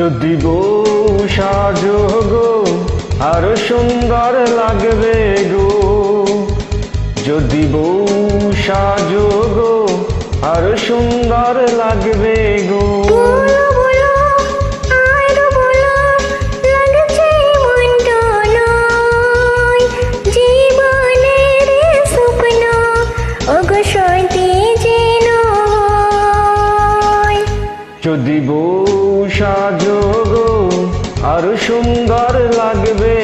যদি বউ সাজো গো আরও সুন্দর লাগবে গো। যদি বউ সাজো গো আরও সুন্দর লাগবে গো। যদি বউ সাজো গো আরও সুন্দর লাগবে।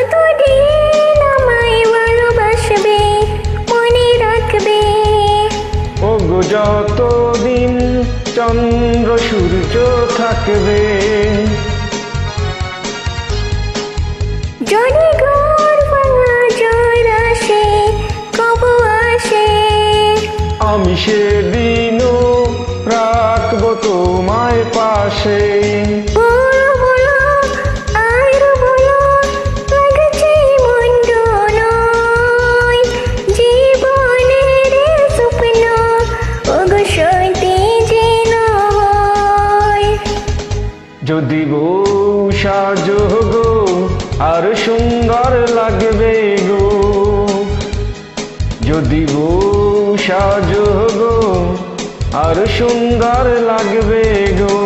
কতদিন আমায় ভালোবাসবে মনে রাখবে? ও গো যতদিন চন্দ্র সূর্য থাকবে। যদি ঘর ভাঙা আসে কব আসে। আমি সেদিনও সাজো গো আর সুন্দর লাগবে গো। যদি বউ সাজো গো আর সুন্দর লাগবে গো।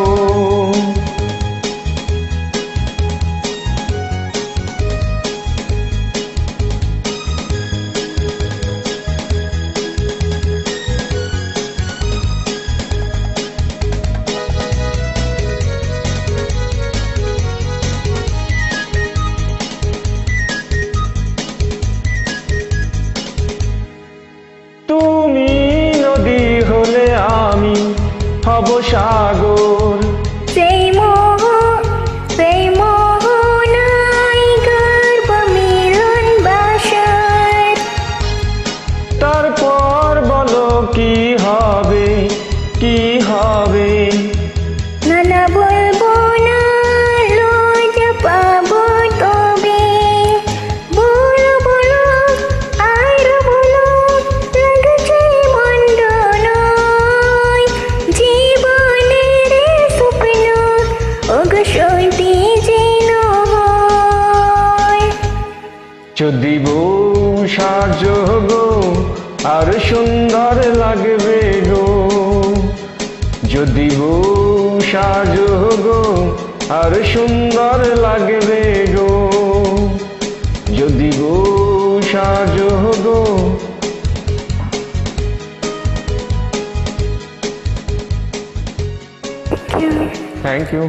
হব সাগর। সেই মোহ সেই মোহ নাই গর্ব মিলন বাসার তারপর বলো কি যদি বউ সাজো গো আর সুন্দর লাগবে গো। যদি বউ সাজো গো আর সুন্দর লাগবে গো। যদি বউ সাজো গো থ্যাংক ইউ